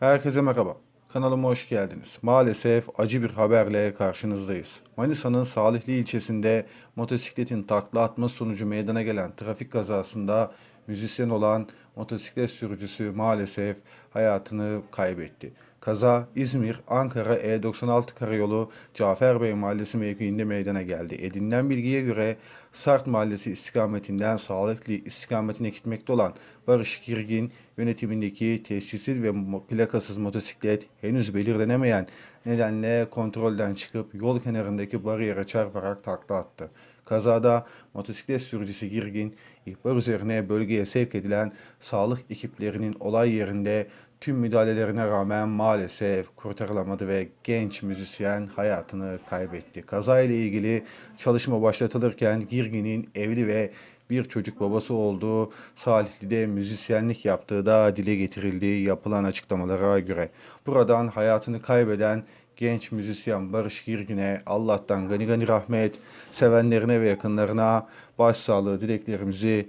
Herkese merhaba. Kanalıma hoş geldiniz. Maalesef acı bir haberle karşınızdayız. Manisa'nın Salihli ilçesinde motosikletin takla atma sonucu meydana gelen trafik kazasında müzisyen olan motosiklet sürücüsü maalesef hayatını kaybetti. Kaza İzmir, Ankara E96 karayolu Cafer Bey Mahallesi mevkiinde meydana geldi. Edinilen bilgiye göre Sart Mahallesi istikametinden Salihli istikametine gitmekte olan Barış Girgin yönetimindeki tescilsiz ve plakasız motosiklet henüz belirlenemeyen nedenle kontrolden çıkıp yol kenarındaki bariyere çarparak takla attı. Kazada motosiklet sürücüsü Girgin ihbar üzerine bölgeye sevk edilen sağlık ekiplerinin olay yerinde tüm müdahalelerine rağmen maalesef kurtarılamadı ve genç müzisyen hayatını kaybetti. Kaza ile ilgili çalışma başlatılırken Girgin'in evli ve bir çocuk babası olduğu Salihli'de müzisyenlik yaptığı da dile getirildi yapılan açıklamalara göre. Buradan hayatını kaybeden genç müzisyen Barış Girgin'e Allah'tan gani gani rahmet, sevenlerine ve yakınlarına başsağlığı dileklerimizi